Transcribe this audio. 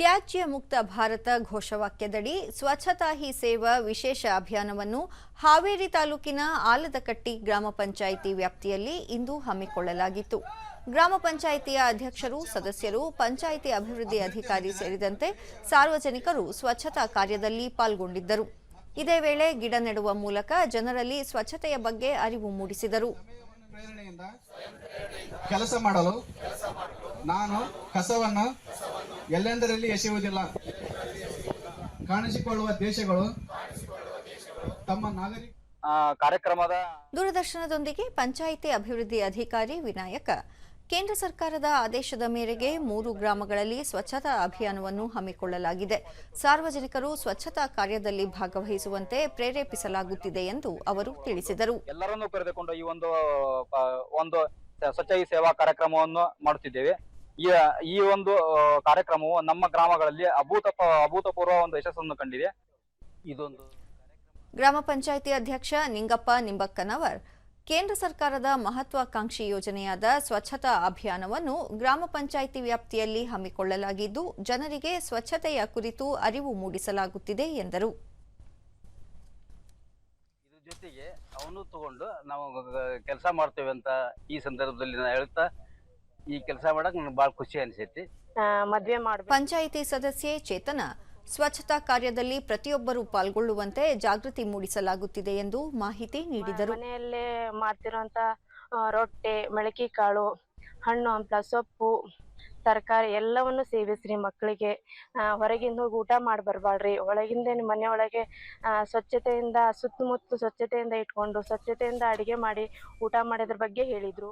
ತ್ಯಾಜ್ಯ ಮುಕ್ತ ಭಾರತ ಘೋಷವಾಕ್ಯದಡಿ ಸ್ವಚ್ಛತಾ ಹಿ ಸೇವಾ ವಿಶೇಷ ಅಭಿಯಾನವನ್ನು ಹಾವೇರಿ ತಾಲೂಕಿನ ಆಲದಕಟ್ಟಿ ಗ್ರಾಮ ಪಂಚಾಯಿತಿ ವ್ಯಾಪ್ತಿಯಲ್ಲಿ ಇಂದು ಹಮ್ಮಿಕೊಳ್ಳಲಾಗಿತ್ತು. ಗ್ರಾಮ ಪಂಚಾಯಿತಿಯ ಅಧ್ಯಕ್ಷರು, ಸದಸ್ಯರು, ಪಂಚಾಯಿತಿ ಅಭಿವೃದ್ಧಿ ಅಧಿಕಾರಿ ಸೇರಿದಂತೆ ಸಾರ್ವಜನಿಕರು ಸ್ವಚ್ಛತಾ ಕಾರ್ಯದಲ್ಲಿ ಪಾಲ್ಗೊಂಡಿದ್ದರು. ಇದೇ ವೇಳೆ ಗಿಡ ನೆಡುವ ಮೂಲಕ ಜನರಲ್ಲಿ ಸ್ವಚ್ಛತೆಯ ಬಗ್ಗೆ ಅರಿವು ಮೂಡಿಸಿದರು. ಕೆಲಸ ಮಾಡಲು ನಾನು ಕಸವನ್ನು ಎಲ್ಲೆಂದರಲ್ಲಿ ಎಸೆಯುವುದಿಲ್ಲ ಕಾಣಿಸಿಕೊಳ್ಳುವ ದೇಶಗಳು ತಮ್ಮ ನಾಗರಿಕ ಕಾರ್ಯಕ್ರಮದ ದೂರದರ್ಶನದೊಂದಿಗೆ ಪಂಚಾಯಿತಿ ಅಭಿವೃದ್ಧಿ ಅಧಿಕಾರಿ ವಿನಾಯಕ. ಕೇಂದ್ರ ಸರ್ಕಾರದ ಆದೇಶದ ಮೇರೆಗೆ ಮೂರು ಗ್ರಾಮಗಳಲ್ಲಿ ಸ್ವಚ್ಛತಾ ಅಭಿಯಾನವನ್ನು ಹಮ್ಮಿಕೊಳ್ಳಲಾಗಿದೆ. ಸಾರ್ವಜನಿಕರು ಸ್ವಚ್ಛತಾ ಕಾರ್ಯದಲ್ಲಿ ಭಾಗವಹಿಸುವಂತೆ ಪ್ರೇರೇಪಿಸಲಾಗುತ್ತಿದೆ ಎಂದು ಅವರು ತಿಳಿಸಿದರು. ಎಲ್ಲರನ್ನೂ ಕರೆದುಕೊಂಡು ಈ ಒಂದು ಒಂದು ಸ್ವಚ್ಛ ಸೇವಾ ಕಾರ್ಯಕ್ರಮವನ್ನು ಮಾಡುತ್ತಿದ್ದೇವೆ. ಈ ಈ ಒಂದು ಕಾರ್ಯಕ್ರಮವು ನಮ್ಮ ಗ್ರಾಮಗಳಲ್ಲಿ ಅಭೂತ ಅಭೂತಪೂರ್ವ ಒಂದು ಯಶಸ್ಸನ್ನು ಕಂಡಿದೆ. ಇದೊಂದು ಗ್ರಾಮ ಪಂಚಾಯಿತಿ ಅಧ್ಯಕ್ಷ ನಿಂಗಪ್ಪ ನಿಂಬಕ್ಕನವರ್ ಕೇಂದ್ರ ಸರ್ಕಾರದ ಮಹತ್ವಾಕಾಂಕ್ಷಿ ಯೋಜನೆಯಾದ ಸ್ವಚ್ಛತಾ ಅಭಿಯಾನವನ್ನು ಗ್ರಾಮ ಪಂಚಾಯಿತಿ ವ್ಯಾಪ್ತಿಯಲ್ಲಿ ಹಮ್ಮಿಕೊಳ್ಳಲಾಗಿದ್ದು ಜನರಿಗೆ ಸ್ವಚ್ಛತೆಯ ಕುರಿತು ಅರಿವು ಮೂಡಿಸಲಾಗುತ್ತಿದೆ ಎಂದರು. ಇದ್ರ ಜೊತೆಗೆ ಅವನು ತಗೊಂಡು ನಾವು ಕೆಲಸ ಮಾಡ್ತೇವೆ ಅಂತ ಈ ಸಂದರ್ಭದಲ್ಲಿ ಹೇಳ್ತಾ ಈ ಕೆಲಸ ಮಾಡಕ್ ನನಗೆ ಭಾಳ ಖುಷಿ ಅನಿಸೈತಿ. ಆ, ಮದ್ವೆ ಮಾಡ್ಬೇಕು. ಪಂಚಾಯಿತಿ ಸದಸ್ಯೆ ಚೇತನ ಸ್ವಚ್ಛತಾ ಕಾರ್ಯದಲ್ಲಿ ಪ್ರತಿಯೊಬ್ಬರು ಪಾಲ್ಗೊಳ್ಳುವಂತೆ ಜಾಗೃತಿ ಮೂಡಿಸಲಾಗುತ್ತಿದೆ ಎಂದು ಮಾಹಿತಿ ನೀಡಿದರು. ಮನೆಯಲ್ಲೇ ಮಾಡ್ತಿರೋಂತ ಆ, ರೊಟ್ಟಿ ಮೊಳಕೆ ಕಾಳು ಹಣ್ಣು ಹಂಪ್ಲ ಸೊಪ್ಪು ತರಕಾರಿ ಎಲ್ಲವನ್ನು ಸೇವಿಸ್ರಿ ಮಕ್ಕಳಿಗೆ. ಆ, ಹೊರಗಿಂದ ಹೋಗಿ ಊಟ ಮಾಡಿ ಬರಬಾರ್ರಿ ಒಳಗಿಂದ ಮನೆಯೊಳಗೆ ಆ, ಸ್ವಚ್ಛತೆಯಿಂದ ಸುತ್ತಮುತ್ತ ಸ್ವಚ್ಛತೆಯಿಂದ ಇಟ್ಕೊಂಡು ಸ್ವಚ್ಛತೆಯಿಂದ ಅಡಿಗೆ ಮಾಡಿ ಊಟ ಮಾಡೋದ್ರ ಬಗ್ಗೆ ಹೇಳಿದ್ರು.